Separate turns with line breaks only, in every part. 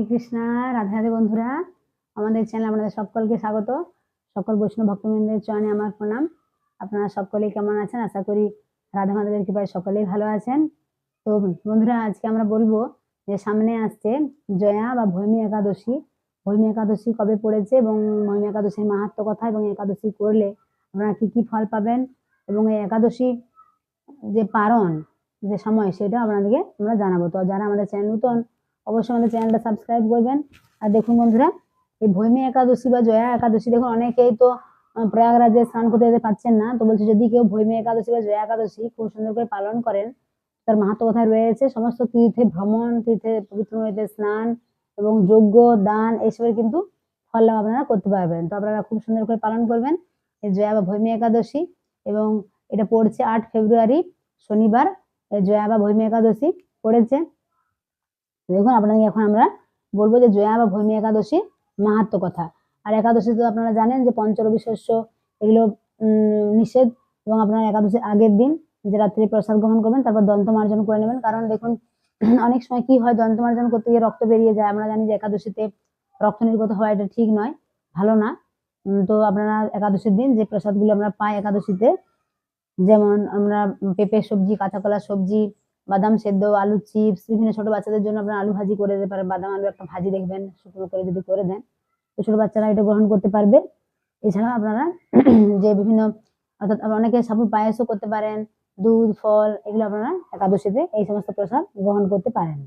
হরে কৃষ্ণা রাধে রাধে বন্ধুরা আমাদের চ্যানেল আপনাদের সকলকে স্বাগত সকল বৈষ্ণব ভক্তবৃন্দের চয়নে আমার প্রণাম আপনারা সকলেই কেমন আছেন আশা করি রাধা মাধবের কৃপায় সকলেই ভালো আছেন তো বন্ধুরা আজকে আমরা বলবো যে সামনে আসছে জয়া বা ভৈমি একাদশী ভৈমি একাদশী কবে পড়েছে এবং ভৈমি একাদশীর মাহাত্ম কথা এবং একাদশী করলে আপনারা কি কি ফল পাবেন এবং এই একাদশী যে পারণ যে সময় সেটা আপনাদেরকে আমরা জানাবো তো যারা আমাদের চ্যানেল নতুন অবশ্যই আমাদের চ্যানেলটা সাবস্ক্রাইব করবেন আর দেখুন বন্ধুরা এই ভৈমী একাদশী বা জয়া একাদশী দেখুন অনেকেই তো প্রয়াগরাজে স্নান করতে যেতে পারছেন না তো বলছে যদি কেউ ভৈমী একাদশী বা জয়া একাদশী খুব সুন্দর করে পালন করেন তার মাহাত্ম কথায় রয়েছে সমস্ত তীর্থে ভ্রমণ তীর্থে পবিত্র নদীতে স্নান এবং যজ্ঞ দান এইসবের কিন্তু ফল লাভ আপনারা করতে পারবেন তো আপনারা খুব সুন্দর করে পালন করবেন এই জয়া বা ভৈমী একাদশী এবং এটা পড়ছে আট ফেব্রুয়ারি শনিবার জয়া বা ভৈমী একাদশী পড়েছে দেখুন আপনাদের এখন আমরা বলবো যে জয়া বা ভূমি একাদশী মাহাত্ম কথা আর একাদশী তো আপনারা জানেন যে পঞ্চরবি শস্য এগুলো নিষেধ এবং আপনারা একাদশীর আগের দিন যে রাত্রি প্রসাদ গ্রহণ করবেন তারপর দন্তমার্জন করে নেবেন কারণ দেখুন অনেক সময় কি হয় দন্তমার্জন করতে গিয়ে রক্ত বেরিয়ে যায় আমরা জানি যে একাদশীতে রক্ত নির্গত হওয়া এটা ঠিক নয় ভালো না তো আপনারা একাদশীর দিন যে প্রসাদগুলো আমরা পাই একাদশীতে যেমন আমরা পেঁপে সবজি কাঁচা কলা সবজি বাদাম সেদ্ধ আলু চিপস বিভিন্ন ছোট বাচ্চাদের জন্য আপনার আলু ভাজি করে দিতে পারেন বাদাম আলু একটা ভাজি দেখবেন শুকনো করে যদি করে দেন তো ছোট বাচ্চারা এটা গ্রহণ করতে পারবে এছাড়া আপনারা যে বিভিন্ন অর্থাৎ অনেকে সাপুর পায়েসও করতে পারেন দুধ ফল এগুলো আপনারা একাদশীতে এই সমস্ত প্রসাদ গ্রহণ করতে পারেন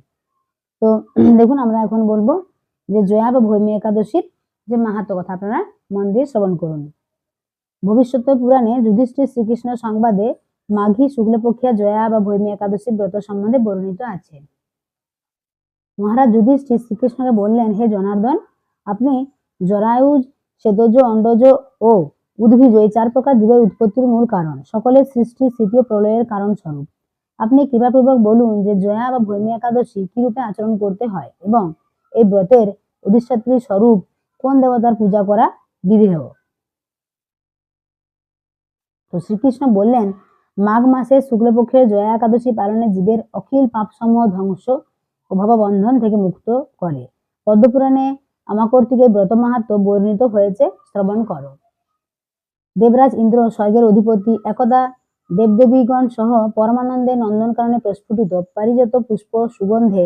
তো দেখুন আমরা এখন বলবো যে জয়া বা ভৈমি একাদশীর যে মাহাত্ম কথা আপনারা মন দিয়ে শ্রবণ করুন ভবিষ্যত পুরাণে যুধিষ্ঠির শ্রীকৃষ্ণ সংবাদে মাঘী শুক্লপক্ষিয়া জয়া বা ভৈমী একাদশী ব্রত সম্বন্ধে বর্ণিত আছে মহারাজ যুধিষ্ঠির শ্রীকৃষ্ণকে বললেন হে জনার্দন আপনি জরায়ুজ সেদজ অন্ডজ ও উদ্ভিজ এই চার প্রকার জীবের উৎপত্তির মূল কারণ সকলের সৃষ্টি স্মৃতি ও প্রলয়ের কারণ স্বরূপ আপনি কৃপাপূর্বক বলুন যে জয়া বা ভৈমী একাদশী কি রূপে আচরণ করতে হয় এবং এই ব্রতের অধিষ্ঠাত্রী স্বরূপ কোন দেবতার পূজা করা বিধেয় তো শ্রীকৃষ্ণ বললেন মাঘ মাসে শুক্লপক্ষের জয়া একাদশী পালনে জীবের অখিল পাপসমূহ ধ্বংস ও ভাববন্ধন থেকে মুক্ত করে পদ্মপুরাণে আমাকর্তিকে ব্রত মাহাত্ম বর্ণিত হয়েছে শ্রবণ কর দেবরাজ ইন্দ্র স্বর্গের অধিপতি একদা দেবদেবীগণ সহ পরমানন্দে নন্দনকাননে প্রস্ফুটিত পারিজাত পুষ্প সুগন্ধে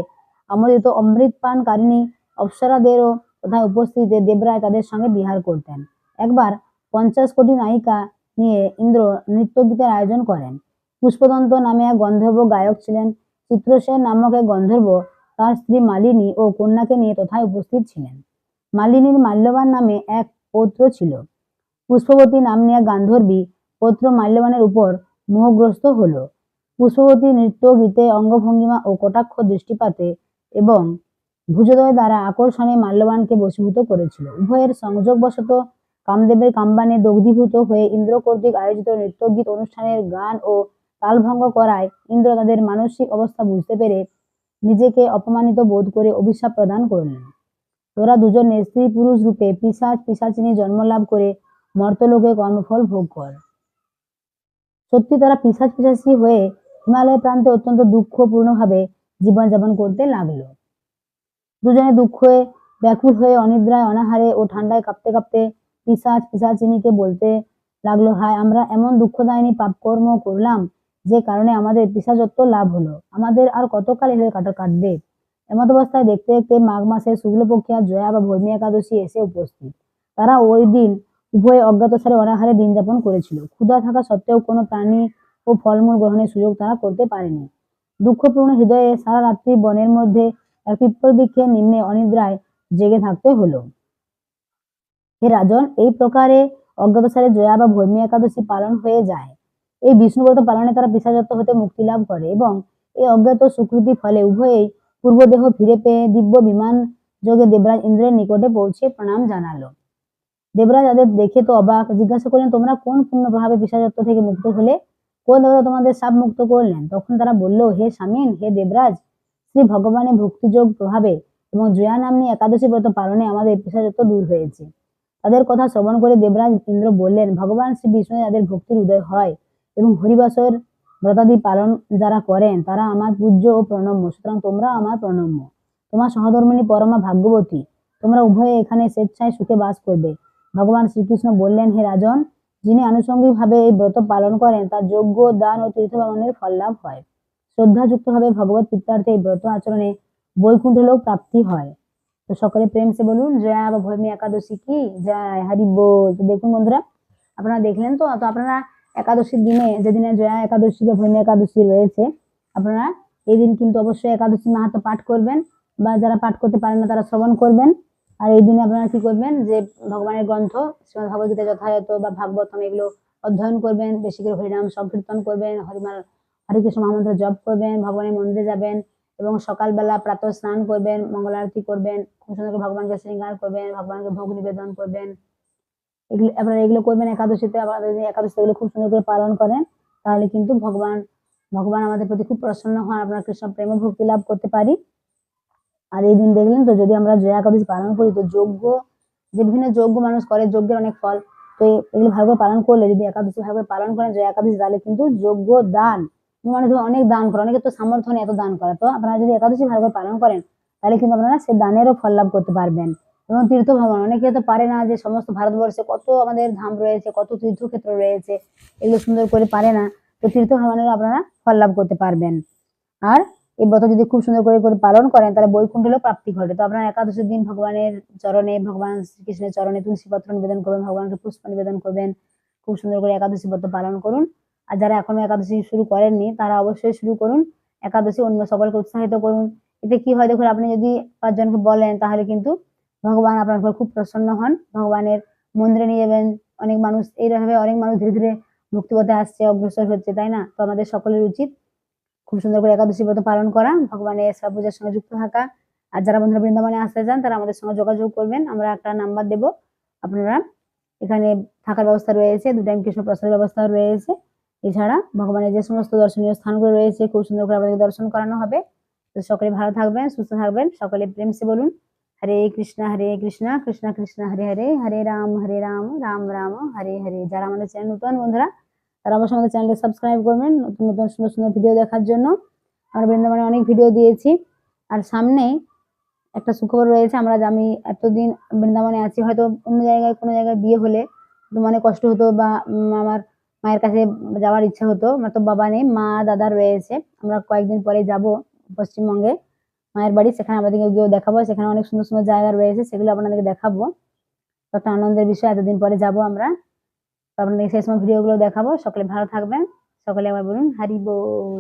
আমোদিত অমৃত পানকারিণী অপ্সরাদেরও তথা উপস্থিতিতে দেবরায় তাদের সঙ্গে বিহার করতেন একবার পঞ্চাশ কোটি নায়িকা নিয়ে ইন্দ্র নৃত্যগীতের আয়োজন করেন পুষ্পদন্ত নামে এক গন্ধর্ব গায়ক ছিলেন চিত্রসেন নামক এক গন্ধর্ব তার স্ত্রী মালিনী ও কন্যাকে নিয়ে তথায় উপস্থিত ছিলেন মালিনীর মাল্যবান নামে এক পৌত্র ছিল পুষ্পবতী নাম নিয়ে গান্ধর্বী পৌত্র মাল্যবানের উপর মোহগ্রস্ত হল পুষ্পবতী নৃত্য গীতে অঙ্গভঙ্গিমা ও কটাক্ষ দৃষ্টিপাতে এবং ভুজোদয় দ্বারা আকর্ষণে মাল্যবানকে বসীভূত করেছিল উভয়ের সংযোগবশত কামদেবের কাম্বানে দগ্ধীভূত হয়ে ইন্দ্র কর্তৃক আয়োজিত নৃত্যগীত অনুষ্ঠানের গান ও তালভঙ্গ করায় ইন্দ্র তাদের মানসিক অবস্থা বুঝতে পেরে নিজেকে অপমানিত বোধ করে অভিশাপ প্রদান করলেন তোরা দুজনে স্ত্রী পুরুষ রূপে পিসাচ পিসাচিনী জন্মলাভ করে মর্তলোকে কর্মফল ভোগ কর সত্যি তারা পিসাচ পিসাচি হয়ে হিমালয় প্রান্তে অত্যন্ত দুঃখপূর্ণভাবে জীবনযাপন করতে লাগলো দুজনে দুঃখে ব্যাকুল হয়ে অনিদ্রায় অনাহারে ও ঠান্ডায় কাঁপতে কাঁপতে পিসাজ পিসাচিনীকে বলতে লাগলো হায় আমরা এমন দুঃখদায়িনী পাপকর্ম করলাম যে কারণে আমাদের পিসাজত্ব লাভ হলো আমাদের আর কতকাল এভাবে কাটা কাটবে এমত অবস্থায় দেখতে দেখতে মাঘ মাসের শুক্লপক্ষিয়া জয়া বা ভর্মী একাদশী এসে উপস্থিত তারা ওই দিন উভয়ে অজ্ঞাত সারে অনাহারে দিন যাপন করেছিল ক্ষুধা থাকা সত্ত্বেও কোনো প্রাণী ও ফলমূল গ্রহণের সুযোগ তারা করতে পারেনি দুঃখপূর্ণ হৃদয়ে সারা রাত্রি বনের মধ্যে এক পিপ্পল বৃক্ষের নিম্নে অনিদ্রায় জেগে থাকতে হলো হে রাজন এই প্রকারে অজ্ঞাতসারে জয়া বা ভৈমী একাদশী পালন হয়ে যায় এই বিষ্ণুব্রত পালনে তারা পিসাজত্ব হতে মুক্তি লাভ করে এবং এই অজ্ঞাত সুকৃতি ফলে উভয়ে পূর্বদেহ ফিরে পেয়ে দিব্য বিমান যোগে দেবরাজ ইন্দ্রের নিকটে পৌঁছে প্রণাম জানালো দেবরাজ তাদের দেখে তো অবাক জিজ্ঞাসা করলেন তোমরা কোন পূর্ণভাবে প্রভাবে থেকে মুক্ত হলে কোন দেবতা তোমাদের সাপ মুক্ত করলেন তখন তারা বলল হে স্বামীন হে দেবরাজ শ্রী ভগবানের ভক্তিযোগ প্রভাবে এবং জয়া নামনি একাদশী ব্রত পালনে আমাদের পেশাযত্ব দূর হয়েছে তাদের কথা শ্রবণ করে দেবরাজ ইন্দ্র বললেন ভগবান শ্রী বিষ্ণু যাদের ভক্তির উদয় হয় এবং হরিবাসর ব্রতাদি পালন যারা করেন তারা আমার পূজ্য ও প্রণম্য সুতরাং তোমরা আমার প্রণম্য তোমার সহধর্মিনী পরমা ভাগ্যবতী তোমরা উভয়ে এখানে স্বেচ্ছায় সুখে বাস করবে ভগবান শ্রীকৃষ্ণ বললেন হে রাজন যিনি আনুষঙ্গিকভাবে এই ব্রত পালন করেন তার যোগ্য দান ও তীর্থ পালনের ফল লাভ হয় শ্রদ্ধাযুক্তভাবে ভগবত পিত্তার্থে এই ব্রত আচরণে বৈকুণ্ঠ লোক প্রাপ্তি হয় তো সকলে প্রেম সে বলুন জয়া বা ভৈমী একাদশী কি জয় হারি বোল তো দেখুন বন্ধুরা আপনারা দেখলেন তো তো আপনারা একাদশীর দিনে যেদিনে জয়া একাদশী বা ভৈমী একাদশী রয়েছে আপনারা এই দিন কিন্তু অবশ্যই একাদশী মাহাতো পাঠ করবেন বা যারা পাঠ করতে পারেন না তারা শ্রবণ করবেন আর এই দিনে আপনারা কি করবেন যে ভগবানের গ্রন্থ শ্রীমদ ভগবদ্গীতা যথাযথ বা ভাগবতম এগুলো অধ্যয়ন করবেন বেশি করে হরিনাম সংকীর্তন করবেন হরিমাল হরে কৃষ্ণ মহামন্ত্র জপ করবেন ভগবানের মন্দিরে যাবেন এবং সকালবেলা প্রাতঃ স্নান করবেন মঙ্গল আরতি করবেন খুব সুন্দর করে ভগবানকে শৃঙ্গার করবেন ভগবানকে ভোগ নিবেদন করবেন এগুলো আপনারা এগুলো করবেন একাদশীতে আপনারা যদি একাদশী এগুলো খুব সুন্দর করে পালন করেন তাহলে কিন্তু ভগবান ভগবান আমাদের প্রতি খুব প্রসন্ন হন আপনার কৃষ্ণ প্রেমে ভক্তি লাভ করতে পারি আর এই দিন দেখলেন তো যদি আমরা জয়া একাদশী পালন করি তো যজ্ঞ যে বিভিন্ন যজ্ঞ মানুষ করে যজ্ঞের অনেক ফল তো এগুলো ভালো করে পালন করলে যদি একাদশী ভালো করে পালন করেন জয়া একাদশী তাহলে কিন্তু যজ্ঞ দান মানে তুমি অনেক দান করো অনেকে তো সামর্থ্য নেই এত দান করে তো আপনারা যদি একাদশী ভালো করে পালন করেন তাহলে কিন্তু আপনারা সে দানেরও ফল লাভ করতে পারবেন এবং তীর্থ ভ্রমণ অনেকে তো পারে না যে সমস্ত ভারতবর্ষে কত আমাদের ধাম রয়েছে কত তীর্থক্ষেত্র রয়েছে এগুলো সুন্দর করে পারে না তো তীর্থ ভ্রমণেরও আপনারা ফল লাভ করতে পারবেন আর এই ব্রত যদি খুব সুন্দর করে করে পালন করেন তাহলে বৈকুণ্ঠেরও প্রাপ্তি ঘটে তো আপনারা একাদশীর দিন ভগবানের চরণে ভগবান শ্রীকৃষ্ণের চরণে তুলসী পত্র নিবেদন করবেন ভগবানকে পুষ্প নিবেদন করবেন খুব সুন্দর করে একাদশী ব্রত পালন করুন আর যারা এখনো একাদশী শুরু করেননি তারা অবশ্যই শুরু করুন একাদশী অন্য সকলকে উৎসাহিত করুন এতে কি হয় দেখুন আপনি যদি পাঁচজনকে বলেন তাহলে কিন্তু ভগবান আপনার উপর খুব প্রসন্ন হন ভগবানের মন্দিরে নিয়ে যাবেন অনেক মানুষ এইভাবে অনেক মানুষ ধীরে ধীরে মুক্তিপথে আসছে অগ্রসর হচ্ছে তাই না তো আমাদের সকলের উচিত খুব সুন্দর করে একাদশী ব্রত পালন করা ভগবানের সব পূজার সঙ্গে যুক্ত থাকা আর যারা বন্ধুরা বৃন্দাবনে আসতে চান তারা আমাদের সঙ্গে যোগাযোগ করবেন আমরা একটা নাম্বার দেব আপনারা এখানে থাকার ব্যবস্থা রয়েছে দু টাইম কৃষ্ণ প্রসাদের ব্যবস্থা রয়েছে এছাড়া ভগবানের যে সমস্ত দর্শনীয় স্থানগুলো রয়েছে খুব সুন্দর করে আমাদেরকে দর্শন করানো হবে তো সকলে ভালো থাকবেন সুস্থ থাকবেন সকলে প্রেমসে বলুন হরে কৃষ্ণ হরে কৃষ্ণ কৃষ্ণ কৃষ্ণ হরে হরে হরে রাম হরে রাম রাম রাম হরে হরে যারা আমাদের চ্যানেল নতুন বন্ধুরা তারা অবশ্যই আমাদের চ্যানেলে সাবস্ক্রাইব করবেন নতুন নতুন সুন্দর সুন্দর ভিডিও দেখার জন্য আমরা বৃন্দাবনে অনেক ভিডিও দিয়েছি আর সামনে একটা সুখবর রয়েছে আমরা আমি এতদিন বৃন্দাবনে আছি হয়তো অন্য জায়গায় কোনো জায়গায় বিয়ে হলে মানে কষ্ট হতো বা আমার মায়ের কাছে যাওয়ার ইচ্ছা হতো আমার তো বাবা নেই মা দাদা রয়েছে আমরা কয়েকদিন পরে যাব পশ্চিমবঙ্গে মায়ের বাড়ি সেখানে আমাদেরকে গিয়েও দেখাবো সেখানে অনেক সুন্দর সুন্দর জায়গা রয়েছে সেগুলো আপনাদেরকে দেখাবো তো একটা আনন্দের বিষয় এতদিন পরে যাব আমরা তো আপনাদেরকে সেই সময় ভিডিওগুলো দেখাবো সকলে ভালো থাকবেন সকলে আবার বলুন হারিব